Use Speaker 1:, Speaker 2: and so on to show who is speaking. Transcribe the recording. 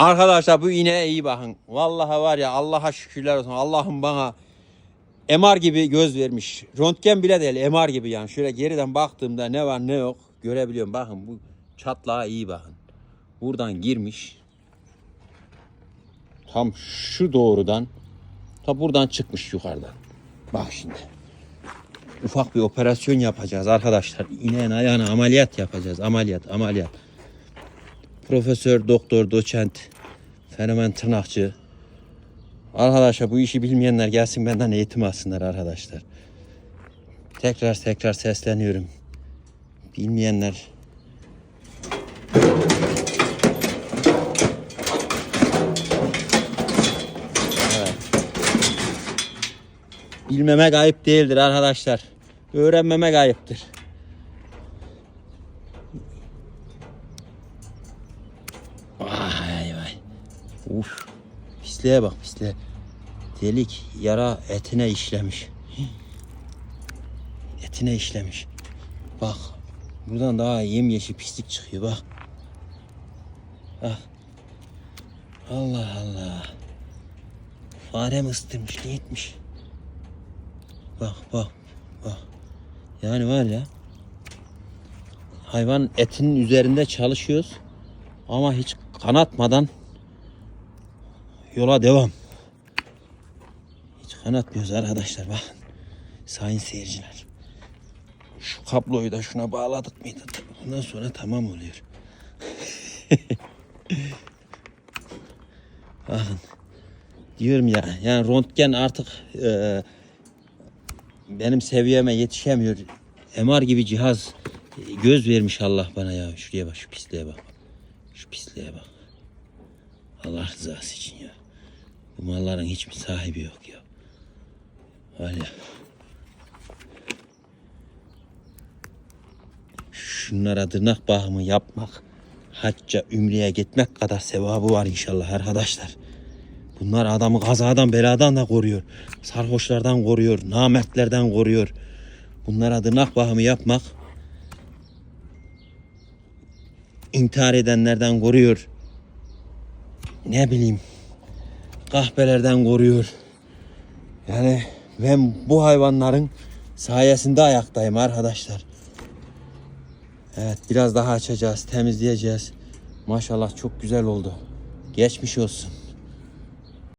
Speaker 1: Arkadaşlar bu ineğe iyi bakın. Vallahi var ya Allah'a şükürler olsun. Allah'ım bana MR gibi göz vermiş. Röntgen bile değil MR gibi yani. Şöyle geriden baktığımda ne var ne yok görebiliyorum. Bakın bu çatlağa iyi bakın. Buradan girmiş. Tam şu doğrudan. Ta buradan çıkmış yukarıdan. Bak şimdi. Ufak bir operasyon yapacağız arkadaşlar. İneğin ayağına ameliyat yapacağız. Ameliyat, ameliyat. Profesör, doktor, doçent, fenomen tırnakçı. Arkadaşlar bu işi bilmeyenler gelsin benden eğitim alsınlar arkadaşlar. Tekrar tekrar sesleniyorum. Bilmeyenler Evet. Bilmemek ayıp değildir arkadaşlar. Öğrenmemek ayıptır. Uf. Pisliğe bak pisliğe. Delik yara etine işlemiş. Etine işlemiş. Bak. Buradan daha yemyeşil pislik çıkıyor bak. Bak. Allah Allah. Fare mi ısıtırmış ne etmiş? Bak bak bak. Yani var ya. Hayvan etinin üzerinde çalışıyoruz. Ama hiç kanatmadan yola devam. Hiç kanatmıyoruz arkadaşlar bakın. Sayın seyirciler. Şu kabloyu da şuna bağladık mıydı? Ondan sonra tamam oluyor. bakın. Diyorum ya yani röntgen artık e, benim seviyeme yetişemiyor. MR gibi cihaz e, göz vermiş Allah bana ya. Şuraya bak şu pisliğe bak. Şu pisliğe bak. Allah rızası için ya. Bu malların hiçbir sahibi yok ya. Ya. Şunlara tırnak bakımı yapmak, hacca, ümreye gitmek kadar sevabı var inşallah arkadaşlar. Bunlar adamı kazadan beladan da koruyor. Sarhoşlardan koruyor, namertlerden koruyor. Bunlara tırnak bakımı yapmak intihar edenlerden koruyor. Ne bileyim kahpelerden koruyor. Yani ben bu hayvanların sayesinde ayaktayım arkadaşlar. Evet biraz daha açacağız, temizleyeceğiz. Maşallah çok güzel oldu. Geçmiş olsun.